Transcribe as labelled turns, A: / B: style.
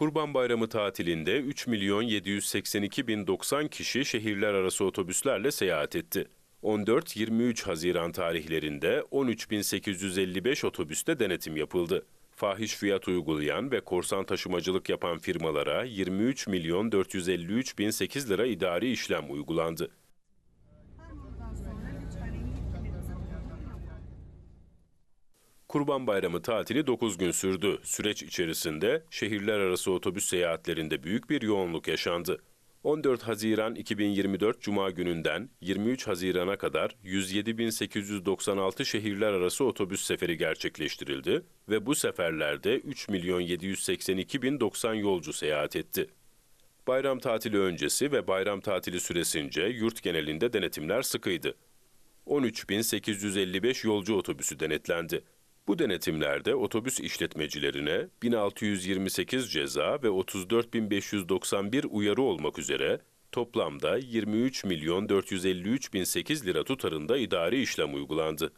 A: Kurban Bayramı tatilinde 3 milyon 782 bin 90 kişi şehirler arası otobüslerle seyahat etti. 14-23 Haziran tarihlerinde 13.855 otobüste denetim yapıldı. Fahiş fiyat uygulayan ve korsan taşımacılık yapan firmalara 23 milyon 453 bin 8 lira idari işlem uygulandı. Kurban Bayramı tatili 9 gün sürdü. Süreç içerisinde şehirler arası otobüs seyahatlerinde büyük bir yoğunluk yaşandı. 14 Haziran 2024 Cuma gününden 23 Haziran'a kadar 107.896 şehirler arası otobüs seferi gerçekleştirildi ve bu seferlerde 3 milyon 782 bin 90 yolcu seyahat etti. Bayram tatili öncesi ve bayram tatili süresince yurt genelinde denetimler sıkıydı. 13.855 yolcu otobüsü denetlendi. Bu denetimlerde otobüs işletmecilerine 1628 ceza ve 34.591 uyarı olmak üzere toplamda 23 milyon 453 bin 8 lira tutarında idari işlem uygulandı.